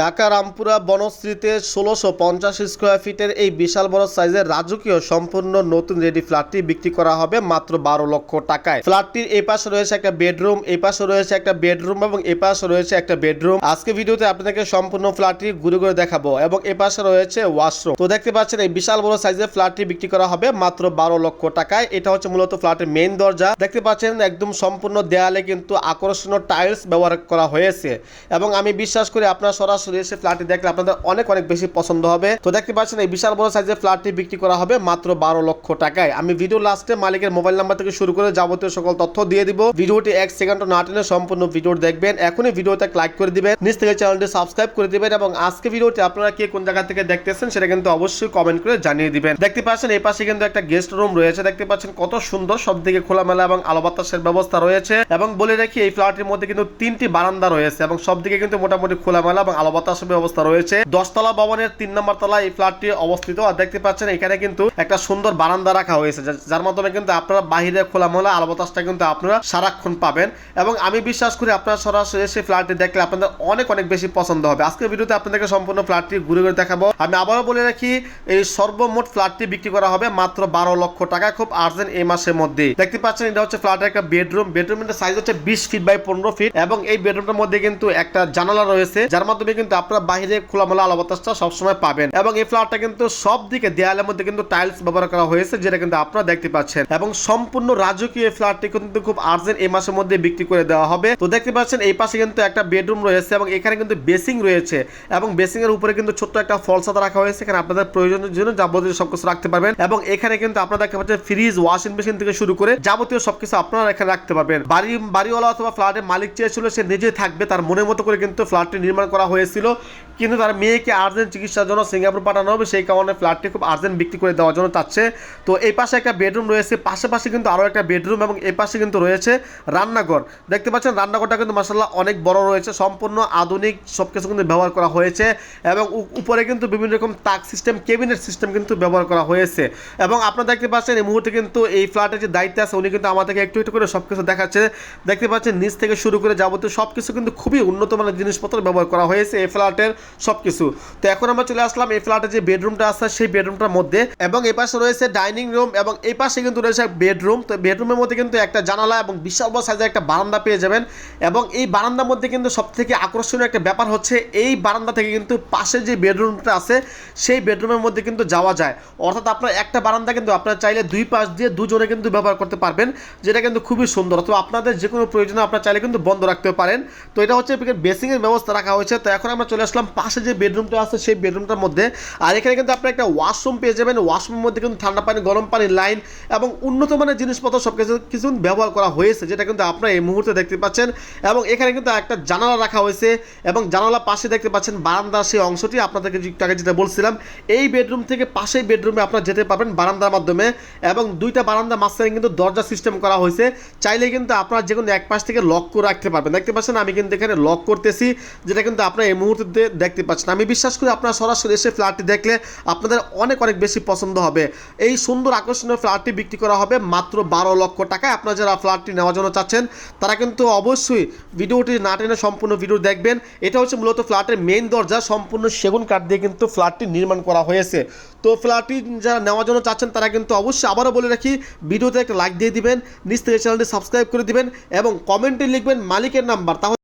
ঢাকা রামপুরা বনশ্রীতে ষোলোশো পঞ্চাশ স্কোয়ার ফিটের এই বিশাল বড় সাইজের রাজকীয় সম্পূর্ণ নতুন রেডি ফ্ল্যাটটি বিক্রি করা হবে মাত্র বারো লক্ষ টাকায়। ফ্ল্যাটটির এই পাশে রয়েছে একটা বেডরুম এই পাশে রয়েছে একটা বেডরুম এবং এ পাশে রয়েছে একটা বেডরুম। আজকে ভিডিওতে আপনাদেরকে সম্পূর্ণ ফ্ল্যাটটি ঘুরে ঘুরে দেখাবো এবং এ পাশে রয়েছে ওয়াশরুম। তো দেখতে পাচ্ছেন, এই বিশাল বড় সাইজের ফ্ল্যাটটি বিক্রি করা হবে মাত্র বারো লক্ষ টাকায়। এটা হচ্ছে মূলত ফ্ল্যাটের মেইন দরজা। দেখতে পাচ্ছেন, একদম সম্পূর্ণ দেয়ালে কিন্তু আকর্ষণীয় টাইলস ব্যবহার করা হয়েছে। এবং আমি বিশ্বাস করি আপনারা সরাসরি এসে ফ্ল্যাটটি দেখলে আপনাদের অনেক অনেক বেশি পছন্দ হবে। তো দেখতে পাচ্ছেন, এই বিশাল বড় সাইজের ফ্ল্যাটটি বিক্রি করা হবে মাত্র বারো লক্ষ টাকায়। আমি ভিডিও লাস্টে মালিকের মোবাইল নাম্বার থেকে শুরু করে যাবতীয় সকল তথ্য দিয়ে দিব। ভিডিওটি এক সেকেন্ড না টেনে সম্পূর্ণ ভিডিও দেখবেন। এখনই ভিডিওতে লাইক করে দিবেন। নিচ থেকে চ্যানেলটি সাবস্ক্রাইব করে দিবেন এবং আজকে ভিডিওটি আপনারা কে কোন জায়গা থেকে দেখতেছেন সেটা কিন্তু অবশ্যই কমেন্ট করে জানিয়ে দিবেন। দেখতে পাচ্ছেন, এই পাশে কিন্তু একটা গেস্ট রুম রয়েছে। দেখতে পাচ্ছেন কত সুন্দর সব দিকে খোলামেলা এবং আলো বাতাসের ব্যবস্থা রয়েছে। এবং বলে রাখি, এই ফ্ল্যাটের মধ্যে কিন্তু তিনটি বারান্দা রয়েছে এবং সব দিকে কিন্তু মোটামুটি খোলামেলা এবং আলো বাতাসের ব্যবস্থা রয়েছে। দশতলা ভবনের তিন নম্বর তলায় এই ফ্ল্যাটটি অবস্থিত। আর দেখতে পাচ্ছেন, এখানে কিন্তু একটা সুন্দর বারান্দা রাখা হয়েছে যার মাধ্যমে কিন্তু আপনারা বাহিরে আলো বাতাসটা কিন্তু আপনারা সারাক্ষণ পাবেন। এবং আমি বিশ্বাস করি আপনারা সরাসরি ফ্ল্যাটটি দেখলে আপনাদের অনেক অনেক বেশি পছন্দ হবে। আজকের ভিডিওতে আপনাদেরকে সম্পূর্ণ ফ্ল্যাটটি ঘুরে ঘুরে দেখাবো। আমি আবারও বলে রাখি, এই সর্বমোট ফ্ল্যাটটি বিক্রি করা হবে মাত্র বারো লক্ষ টাকা, খুব আর্জেন্ট এই মাসের মধ্যে দেখতে পাচ্ছেন, এটা হচ্ছে ফ্ল্যাটের একটা বেডরুম। বেডরুমের সাইজ হচ্ছে বিশ ফিট বাই পনেরো ফিট এবং এই বেডরুমটার মধ্যে কিন্তু একটা জানালা রয়েছে, যার মাধ্যমে কিন্তু আপনারা বাইরে খোলামেলা আলো বাতাসটা সবসময় পাবেন। এবং এই ফ্ল্যাটটা কিন্তু সব দিকে দেয়ালের মধ্যে কিন্তু টাইলস ব্যবহার করা হয়েছে, যেটা কিন্তু আপনারা দেখতে পাচ্ছেন। এবং সম্পূর্ণ রাজকীয় এই ফ্ল্যাটটি কিন্তু খুব আর্জেন্ট এই মাসের মধ্যে বিক্রি করে দেওয়া হবে। তো দেখতে পাচ্ছেন, এই পাশে কিন্তু একটা বেডরুম রয়েছে এবং এখানে কিন্তু বেসিং রয়েছে। এবং বেসিং এর উপরে কিন্তু ছোট্ট একটা ফলসাদা রাখা হয়েছে, এখানে আপনাদের প্রয়োজনের জন্য যাবতীয় সবকিছু রাখতে পারবেন। এবং এখানে কিন্তু আপনারা দেখতে পাচ্ছেন ফ্রিজ ওয়াশিং মেশিন থেকে শুরু করে যাবতীয় সবকিছু আপনারা এখানে রাখতে পারবেন। বাড়ি, বাড়িওয়ালা অথবা ফ্ল্যাটের মালিক চেয়েছিল, সে নিজে থাকবে, তার মনের মতো করে কিন্তু ফ্ল্যাটটি নির্মাণ করা হয়েছিল কিন্তু তার মেয়েকে আর্জেন্ট চিকিৎসার জন্য সিঙ্গাপুর পাঠানো হবে। সেই কারণে ফ্ল্যাটটি খুব আর্জেন্ট বিক্রি করে দেওয়ার জন্য চাচ্ছে। তো এই পাশে একটা বেডরুম রয়েছে। পাশাপাশি কিন্তু আরও একটা বেডরুম এবং এই পাশে কিন্তু রয়েছে রান্নাঘর। দেখতে পাচ্ছেন, রান্নাঘরটা কিন্তু মাসাল্লাহ অনেক বড় রয়েছে। সম্পূর্ণ আধুনিক সব কিছু কিন্তু ব্যবহার করা হয়েছে এবং উপরে কিন্তু বিভিন্ন রকম তাক সিস্টেম কেবিনেট সিস্টেম কিন্তু ব্যবহার করা হয়েছে। এবং আপনারা দেখতে পাচ্ছেন, এই মুহূর্তে কিন্তু এই ফ্ল্যাটের যে দায়িত্বে আছে, উনি কিন্তু আমাদেরকে একটু একটু করে সব কিছু দেখাচ্ছে। দেখতে পাচ্ছেন, নিচ থেকে শুরু করে যাবতীয় সব কিছু কিন্তু খুবই উন্নত মানের জিনিসপত্র ব্যবহার করা হয়েছে। এই ফ্ল্যাটের সব কিছু তো এখন আমরা চলে আসলাম এই ফ্ল্যাটের যে বেডরুমটা আছে, সেই বেডরুমটার মধ্যে। এবং এই পাশে রয়েছে ডাইনিং রুম এবং এই পাশে কিন্তু রয়েছে বেডরুম। তো বেডরুমের মধ্যে কিন্তু একটা জানালা এবং বিশাল বড় সাইজের একটা বারান্দা পেয়ে যাবেন। এবং এই বারান্দার মধ্যে কিন্তু সব থেকে আকর্ষণীয় একটা ব্যাপার হচ্ছে, এই বারান্দা থেকে কিন্তু পাশে যে বেডরুমটা আছে, সেই বেডরুমের মধ্যে কিন্তু যাওয়া যায়। অর্থাৎ আপনার একটা বারান্দা কিন্তু আপনার চাইলে দুই পাশ দিয়ে দুজনে কিন্তু ব্যবহার করতে পারবেন, যেটা কিন্তু খুবই সুন্দর। অথবা আপনাদের যে কোনো প্রয়োজনে আপনার চাইলে কিন্তু বন্ধ রাখতে পারেন। তো এটা হচ্ছে বেসিংয়ের ব্যবস্থা রাখা হয়েছে। তো এখন আমরা চলে আসলাম পাশে যে বেডরুমটা আছে, সেই বেডরুমটার মধ্যে। আর এখানে কিন্তু আপনি একটা ওয়াশরুম পেয়ে যাবেন। ওয়াশরুমের মধ্যে কিন্তু ঠান্ডা পানি, গরম পানির লাইন এবং উন্নত মানের জিনিসপত্র সব কিছু কিছু ব্যবহার করা হয়েছে, যেটা কিন্তু আপনারা এই মুহূর্তে দেখতে পাচ্ছেন। এবং এখানে কিন্তু একটা জানালা রাখা হয়েছে এবং জানালা পাশে দেখতে পাচ্ছেন বারান্দার সেই অংশটি। আপনাদেরকে আগে যেটা বলছিলাম, এই বেডরুম থেকে পাশেই বেডরুমে আপনারা যেতে পারবেন বারান্দার মাধ্যমে এবং দুইটা বারান্দা মাঝখানে কিন্তু দরজা সিস্টেম করা হয়েছে। চাইলে কিন্তু আপনারা যে কোনো এক পাশ থেকে লক করে রাখতে পারবেন। দেখতে পাচ্ছেন আমি কিন্তু এখানে লক করতেছি, যেটা কিন্তু আপনারা এই মুহূর্তে দেখতে পাচ্ছেন। আমি বিশ্বাস করি আপনারা সরাসরি এসে ফ্ল্যাটটি দেখলে আপনাদের অনেক অনেক বেশি পছন্দ হবে। এই সুন্দর আকর্ষণীয় ফ্ল্যাটটি বিক্রি করা হবে মাত্র বারো লক্ষ টাকায়। আপনারা যারা ফ্ল্যাটটি নেওয়ার জন্য চাচ্ছেন, তারা কিন্তু অবশ্যই ভিডিওটি না টেনে সম্পূর্ণ ভিডিও দেখবেন। এটা হচ্ছে মূলত ফ্ল্যাটের মেইন দরজা। সম্পূর্ণ সেগুন কাঠ দিয়ে কিন্তু ফ্ল্যাটটি নির্মাণ করা হয়েছে। তো ফ্ল্যাটটি যারা নেওয়ার জন্য চাচ্ছেন, তারা কিন্তু অবশ্যই আবারও বলে রাখি, ভিডিওতে একটা লাইক দিয়ে দিবেন থেকে চ্যানেলটি সাবস্ক্রাইব করে দিবেন এবং কমেন্টে লিখবেন মালিকের নাম্বার তাহলে